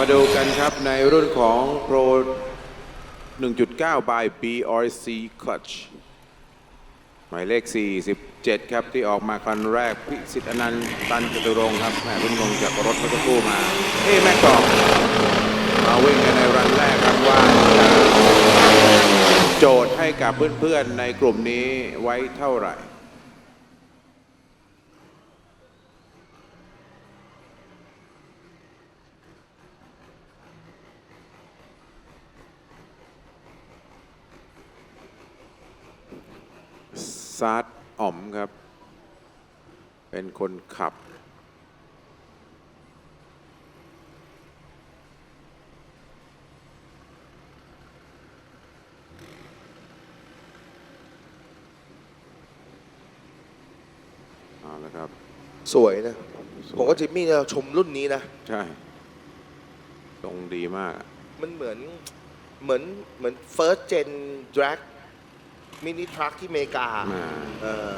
มาดูกันครับในรุ่นของ Pro 1.9 by BRC Clutch หมายเลข 47 ครับ ที่ออกมาคันแรก พิสิทธิ์อนันต์ตันจตุรงค์ครับแม่รุ่นลงจากรถเมื่อสักครู่มา เอ้แม่กองมาวิ่งกันในรันแรกครับว่าจะโจทย์ให้กับเพื่อนๆในกลุ่มนี้ไว้เท่าไหร่ ซาร์ดอ๋อมครับ เป็นคนขับ เอาละครับ สวยนะ สวย ผมว่าจิมมี่จะชมรุ่นนี้นะ ใช่ตรงดีมากอะมันเหมือนเหมือนเหมือน first gen drag มินิทรัคที่อเมริกามา เออ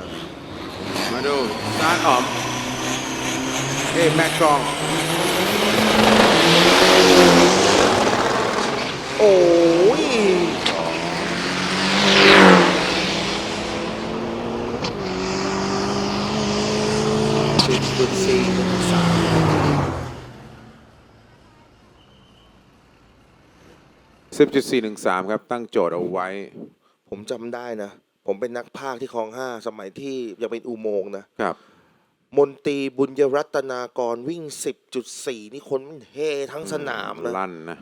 มาดูซาร์ดอ๋อมเอ้แม็กกรอง โอ้ยสิบจุดสี่สาม10.413 ครับ ตั้งโจทย์เอาไว้ ผมจำได้นะ ผมเป็นนักพากย์ที่คลองห้าสมัยที่ยังเป็นอุโมงค์นะ ครับ มนตรีบุญยรัตนากรวิ่ง 10.4 นี่คนมันเฮทั้งสนามนะลั่นนะ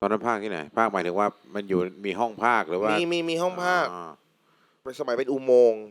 ตอนนั้นภาคที่ไหน ภาคหมายถึงว่ามันอยู่มีห้องภาคหรือว่ามีมีมีมีห้องภาค อ่เป็นสมัยเป็นอุโมงค์